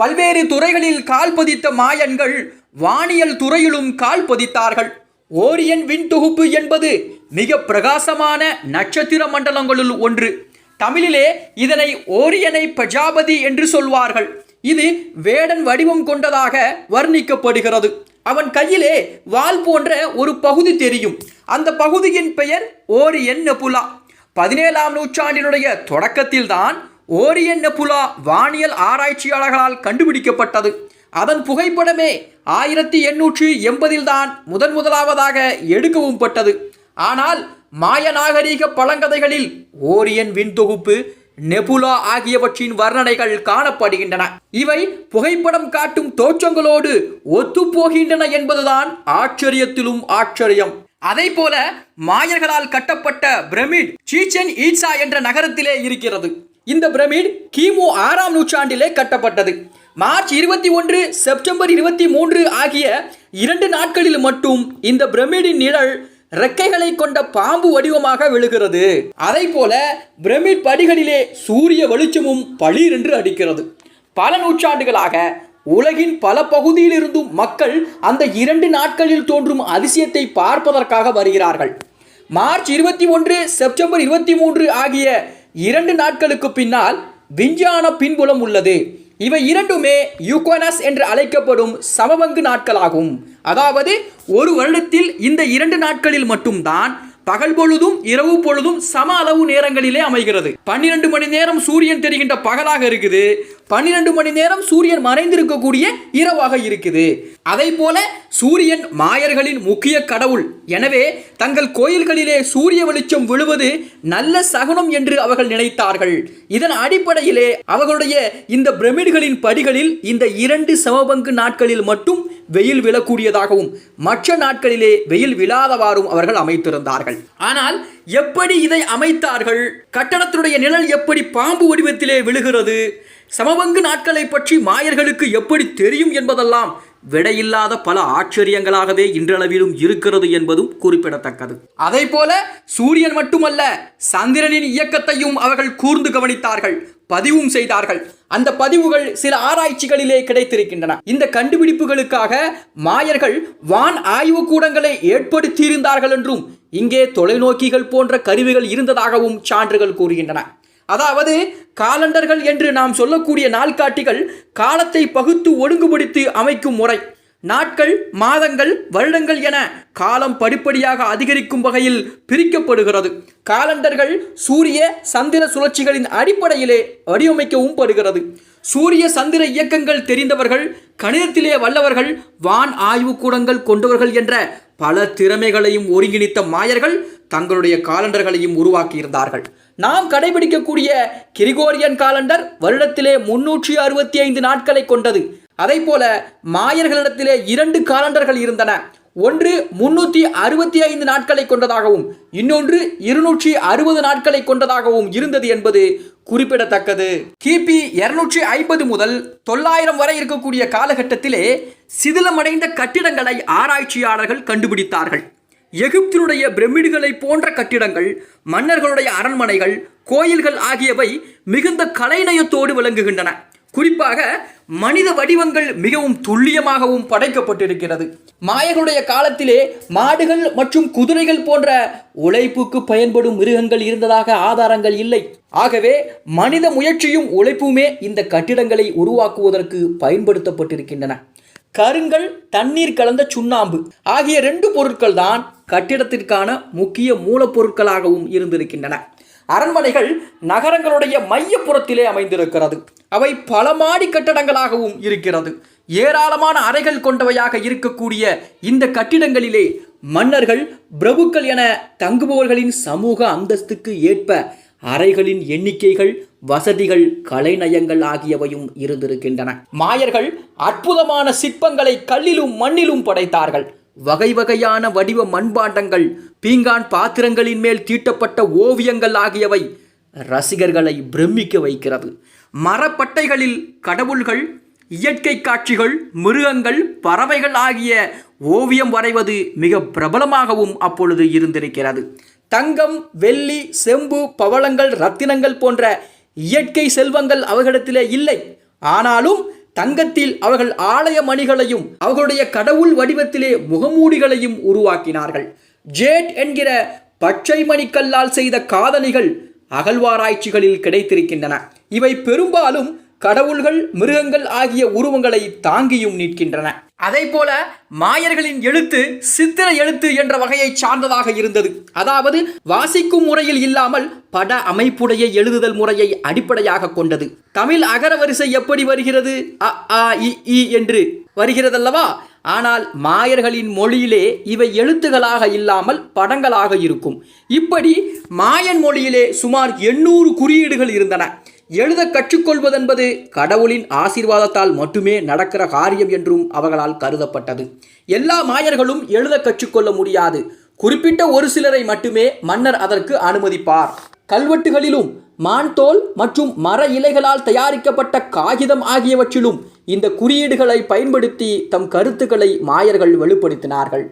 பல்வேறு துறைகளில் கால் பதித்த மாயன்கள் வானியல் துறையிலும் கால் பதித்தார்கள். ஓரியன் விண்தொகுப்பு என்பது மிக பிரகாசமான நட்சத்திர மண்டலங்களுள் ஒன்று. தமிழிலே இதனை ஓரியனை பிரஜாபதி என்று சொல்வார்கள். இது வேடன் வடிவம் கொண்டதாக வர்ணிக்கப்படுகிறது. அவன் கையிலே வால் போன்ற ஒரு பகுதி தெரியும். அந்த பகுதியின் பெயர் ஓரியன் நெபுலா. பதினேழாம் நூற்றாண்டினுடைய தொடக்கத்தில்தான் ஓரியன் நெபுலா வானியல் ஆராய்ச்சியாளர்களால் கண்டுபிடிக்கப்பட்டது? அதன் புகைப்படமே ஆயிரத்தி எண்ணூற்றி எண்பதில் தான் முதன் முதலாவதாக எடுக்கவும் பட்டது. ஆனால் மாய நாகரீக பழங்கதைகளில் ஓரியன் விண்தொகுப்பு நெபுலா ஆகியவற்றின் வர்ணனைகள் காணப்படுகின்றன. இவை புகைப்படம் காட்டும் தோற்றங்களோடு ஒத்துப்போகின்றன என்பதுதான் ஆச்சரியத்திலும் ஆச்சரியம். அதை போல மாயர்களால் கட்டப்பட்ட பிரமிட் சீச்சன் ஈட்சா என்ற நகரத்திலே இருக்கிறது. இந்த பிரமிட் கிமு ஆறாம் நூற்றாண்டிலே கட்டப்பட்டது. மார்ச் இருபத்தி ஒன்று செப்டம்பர் இருபத்தி மூன்று ஆகிய இரண்டு நாட்களில் மட்டும் இந்த பிரமிடின் நிழல் ரெக்கைகளை கொண்ட பாம்பு வடிவமாக விழுகிறது. அதை போல பிரமிட் படிகளிலே சூரிய வெளிச்சமும் பளிரென்று அடிக்கிறது. பல நூற்றாண்டுகளாக உலகின் பல பகுதியிலிருந்தும் மக்கள் அந்த இரண்டு நாட்களில் தோன்றும் அதிசயத்தை பார்ப்பதற்காக வருகிறார்கள். மார்ச் இருபத்தி ஒன்று செப்டம்பர் இருபத்தி மூன்று ஆகிய இரண்டு நாட்களுக்கு பின்னால் விஞ்ஞான பின்புலம் உள்ளது. இவை இரண்டுமே யூகோனஸ் என்று அழைக்கப்படும் சமபங்கு நாட்களாகும். அதாவது ஒரு வருடத்தில் இந்த இரண்டு நாட்களில் மட்டும்தான் பகல் பொழுதும் இரவு பொழுதும் சம அளவு நேரங்களிலே அமைகிறது. பன்னிரண்டு மணி நேரம் சூரியன் தெரிகின்ற பகலாக இருக்குது. பன்னிரண்டு மணி நேரம் சூரியன் மறைந்திருக்கக்கூடிய இரவாக இருக்குது. அதை போல சூரியன் மாயர்களின் முக்கிய கடவுள். எனவே தங்கள் கோயில்களிலே சூரிய வெளிச்சம் விழுவது நல்ல சகுனம் என்று அவர்கள் நினைத்தார்கள். இதன் அடிப்படையிலே அவர்களுடைய இந்த பிரமிடுகளின் படிகளில் இந்த இரண்டு சமபங்கு நாட்களில் மட்டும் வெயில் விழக்கூடியதாகவும் மற்ற நாட்களிலே வெயில் விழாதவாறும் அவர்கள் அமைத்திருந்தார்கள். ஆனால் எப்படி இதை அமைத்தார்கள்? கட்டடத்தினுடைய நிழல் எப்படி பாம்பு வடிவத்திலே விழுகிறது? சமபங்கு நாட்களை பற்றி மாயர்களுக்கு எப்படி தெரியும் என்பதெல்லாம் விடையில்லாத பல ஆச்சரியங்களாகவே இன்றளவிலும் இருக்கிறது என்பதும் குறிப்பிடத்தக்கது. அதே போல சூரியன் மட்டுமல்ல சந்திரனின் இயக்கத்தையும் அவர்கள் கூர்ந்து கவனித்தார்கள். பதிவும் செய்தார்கள். அந்த பதிவுகள் சில ஆராய்ச்சிகளிலே கிடைத்திருக்கின்றன. இந்த கண்டுபிடிப்புகளுக்காக மாயர்கள் வான் ஆய்வு கூடங்களை ஏற்படுத்தியிருந்தார்கள் என்றும் இங்கே தொலைநோக்கிகள் போன்ற கருவிகள் இருந்ததாகவும் சான்றுகள் கூறுகின்றன. அதாவது காலண்டர்கள் என்று நாம் சொல்லக்கூடிய நாள்காட்டிகள் காலத்தை பகுத்து ஒழுங்குபடுத்தி அமைக்கும் முறை. நாட்கள் மாதங்கள் வருடங்கள் என காலம் படிப்படியாக அதிகரிக்கும் வகையில் பிரிக்கப்படுகிறது. காலண்டர்கள் சூரிய சந்திர சுழற்சிகளின் அடிப்படையிலே வடிவமைக்கவும் படுகிறது. சூரிய சந்திர இயக்கங்கள் தெரிந்தவர்கள் கணிதத்திலே வல்லவர்கள் வான் ஆய்வு கூடங்கள் கொண்டவர்கள் என்ற பல திறமைகளையும் ஒருங்கிணைத்த மாயர்கள் தங்களுடைய காலண்டர்களையும் உருவாக்கியிருந்தார்கள். நாம் கடைபிடிக்கக்கூடிய கிரிகோரியன் காலண்டர் வருடத்திலே முன்னூற்றி அறுபத்தி ஐந்து நாட்களை கொண்டது. அதே போல மாயர்களிடத்திலே இரண்டு காலண்டர்கள் இருந்தன. ஒன்று முன்னூற்றி அறுபத்தி ஐந்து நாட்களை கொண்டதாகவும் இன்னொன்று இருநூற்றி அறுபது நாட்களை கொண்டதாகவும் இருந்தது என்பது குறிப்பிடத்தக்கது. கிபி இருநூற்றி ஐம்பது முதல் தொள்ளாயிரம் வரை இருக்கக்கூடிய காலகட்டத்திலே சிதிலமடைந்த கட்டிடங்களை ஆராய்ச்சியாளர்கள் கண்டுபிடித்தார்கள். எகிப்தினுடைய பிரமிடுகளை போன்ற கட்டிடங்கள் மன்னர்களுடைய அரண்மனைகள் கோயில்கள் ஆகியவை மிகுந்த கலைநயத்தோடு விளங்குகின்றன. குறிப்பாக மனித வடிவங்கள் மிகவும் துல்லியமாகவும் படைக்கப்பட்டிருக்கிறது. மாயர்களுடைய காலத்திலே மாடுகள் மற்றும் குதிரைகள் போன்ற உழைப்புக்கு பயன்படும் மிருகங்கள் இருந்ததாக ஆதாரங்கள் இல்லை. ஆகவே மனித முயற்சியும் உழைப்புமே இந்த கட்டிடங்களை உருவாக்குவதற்கு பயன்படுத்தப்பட்டிருக்கின்றன. கருங்கல் தண்ணீர் கலந்த சுண்ணாம்பு ஆகிய ரெண்டு பொருட்கள் தான் கட்டிடத்திற்கான முக்கிய மூலப்பொருட்களாகவும் இருந்திருக்கின்றன. அரண்மனைகள் நகரங்களுடைய மையப்புறத்திலே அமைந்திருக்கிறது. அவை பல மாடி கட்டடங்களாகவும் இருக்கிறது. ஏராளமான அறைகள் கொண்டவையாக இருக்கக்கூடிய இந்த கட்டிடங்களிலே மன்னர்கள் பிரபுக்கள் என தங்குபவர்களின் சமூக அந்தஸ்துக்கு ஏற்ப அறைகளின் எண்ணிக்கைகள் வசதிகள் கலைநயங்கள் ஆகியவையும் இருந்திருக்கின்றன. மாயர்கள் அற்புதமான சிற்பங்களை கல்லிலும் மண்ணிலும் படைத்தார்கள். வகை வகையான வடிவ மண்பாண்டங்கள் பீங்கான் பாத்திரங்களின் மேல் தீட்டப்பட்ட ஓவியங்கள் ஆகியவை ரசிகர்களை பிரமிக்க வைக்கிறது. மரப்பட்டைகளில் கடவுள்கள் இயற்கை காட்சிகள் மிருகங்கள் பறவைகள் ஆகிய ஓவியம் வரைவது மிக பிரபலமாகவும் அப்பொழுது இருந்திருக்கிறது. தங்கம் வெள்ளி செம்பு பவளங்கள் ரத்தினங்கள் போன்ற இயற்கை செல்வங்கள் அவர்களிடத்திலே இல்லை. ஆனாலும் தங்கத்தில் அவர்கள் ஆலய மணிகளையும் அவர்களுடைய கடவுள் வடிவத்திலே முகமூடிகளையும் உருவாக்கினார்கள். ஜேட் என்கிற பச்சை மணிக்கல்லால் செய்த காதணிகள் அகழ்வாராய்ச்சிகளில் கிடைத்திருக்கின்றன. இவை பெரும்பாலும் கடவுள்கள் மிருகங்கள் ஆகிய உருவங்களை தாங்கியும் நிற்கின்றன. அதே போல மாயர்களின் எழுத்து சித்திர எழுத்து என்ற வகையை சார்ந்ததாக இருந்தது. அதாவது வாசிக்கும் முறையில் இல்லாமல் பட அமைப்புடைய எழுதுதல் முறையை அடிப்படையாக கொண்டது. தமிழ் அகரவரிசை எப்படி வருகிறது? அ ஆ இ என்று வருகிறதல்லவா? ஆனால் மாயர்களின் மொழியிலே இவை எழுத்துகளாக இல்லாமல் படங்களாக இருக்கும். இப்படி மாயன் மொழியிலே சுமார் எண்ணூறு குறியீடுகள் இருந்தன. எழுத கற்றுக்கொள்வதென்பது கடவுளின் ஆசீர்வாதத்தால் மட்டுமே நடக்கிற காரியம் என்றும் அவர்களால் கருதப்பட்டது. எல்லா மாயர்களும் எழுத கற்றுக்கொள்ள முடியாது. குறிப்பிட்ட ஒரு சிலரை மட்டுமே மன்னர் அதற்கு அனுமதிப்பார். கல்வெட்டுகளிலும் மான் தோல் மற்றும் மர இலைகளால் தயாரிக்கப்பட்ட காகிதம் ஆகியவற்றிலும் இந்த குறியீடுகளை பயன்படுத்தி தம் கருத்துக்களை மாயர்கள் வெளிப்படுத்தினார்கள்.